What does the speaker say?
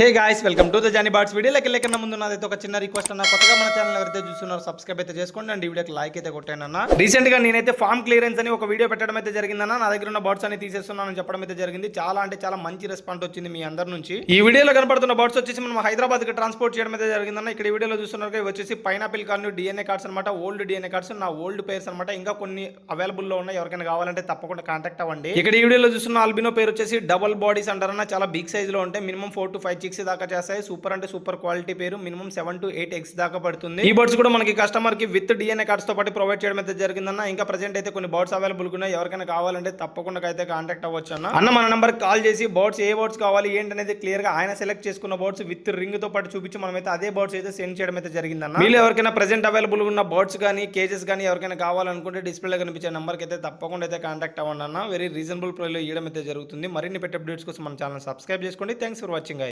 Hey guys welcome to the Johnny bots వీడియోలోకి వెళ్ళకన్నా ముందు నాదైతే ఒక చిన్న రిక్వెస్ట్ అన్న కొత్తగా మన ఛానల్ ఎవరైతే చూస్తున్నారో సబ్స్క్రైబ్ అయితే చేసుకోండి. అండ్ ఈ వీడియోకి లైక్ అయితే కొట్టానన్న. రీసెంట్గా నేనైతే ఫామ్ క్లియరెన్స్ అని ఒక వీడియో పెట్టడం అయితే జరిగిందన్న. నా దగ్గర ఉన్న బాట్స్ అని తీసేస్తున్నాను చెప్పడం అయితే జరిగింది. చాలా అంటే చాలా మంచి రెస్పాన్స్ వచ్చింది మీ అందరి నుంచి. ఈ వీడియోలో కనపడుతున్న బర్డ్స్ వచ్చేసి మనం హైదరాబాద్కి ట్రాన్స్పోర్ట్ చేయడం అయితే జరిగిందన్న. ఇక్కడ వీడియోలో చూస్తున్నారు వచ్చేసి పైనాపిల్ కార్డు డిఎన్ఏ కార్డ్స్ అనమాట ఓల్డ్ డిఎన్ఏ కార్డ్స్ నా ఓల్డ్ పేర్స్ అనమాట ఇంకా కొన్ని అవైలబుల్లో ఉన్నాయి. ఎవరికైనా కావాలంటే తప్పకుండా కాంటాక్ట్ అవ్వండి. ఇక్కడ ఈ వీడియోలో చూస్తున్న ఆల్బినో పేరు వచ్చేసి డబల్ బాడీస్ అంటారన్న. చాలా బిగ్ సైజ్లో ఉంటాయి. Minimum four to five chicks దాకా చేస్తాయి. సూపర్ అంటే super quality pair. Minimum seven to eight eggs దాకా పడుతుంది. ఈ బర్డ్స్ కూడా మనకి కస్టమర్కి విత్ డిఎన్ఏ కార్డ్స్తో పాటు ప్రొవైడ్ చేయడం అయితే జరిగిందన్న. ఇంకా ప్రజెంట్ అయితే కొన్ని బర్డ్స్ అవైలబుల్ ఉన్నాయి. ఎవరికైనా కావాలంటే తప్పకుండా అయితే కాంటాక్ట్ అవ్వచ్చు అన్న అన్న మన నంబర్ కాల్ చేసి బర్డ్స్ ఏ బర్డ్స్ కావాలి ఏంటనేది క్లియర్గా ఆయన సెలెక్ట్ చేసుకున్న బర్డ్స్ విత్ రింగ్తో పాటు చూపించి మనమైతే అదే బర్డ్స్ అయితే సెండ్ చేయడం అయితే జరిగిందన్న. మీరు ఎవరికైనా ప్రెసెంట్ అవైలబుల్ ఉన్న బర్డ్స్ కానీ కేజెస్ కానీ ఎవరికైనా కావాలనుకుంటే డిస్ప్లేలో కనిపించే నెంబర్కి అయితే తప్పకుండా అయితే కాంటాక్ట్ అవ్వండి అన్న వెరీ రీజనబుల్ ప్రైస్లో ఇవ్వడం అయితే జరుగుతుంది. మరిన్ని పెట్టే అప్డేట్స్ కోసం మన ఛానల్ సబ్స్క్రైబ్ చేసుకోండి. Thanks for watching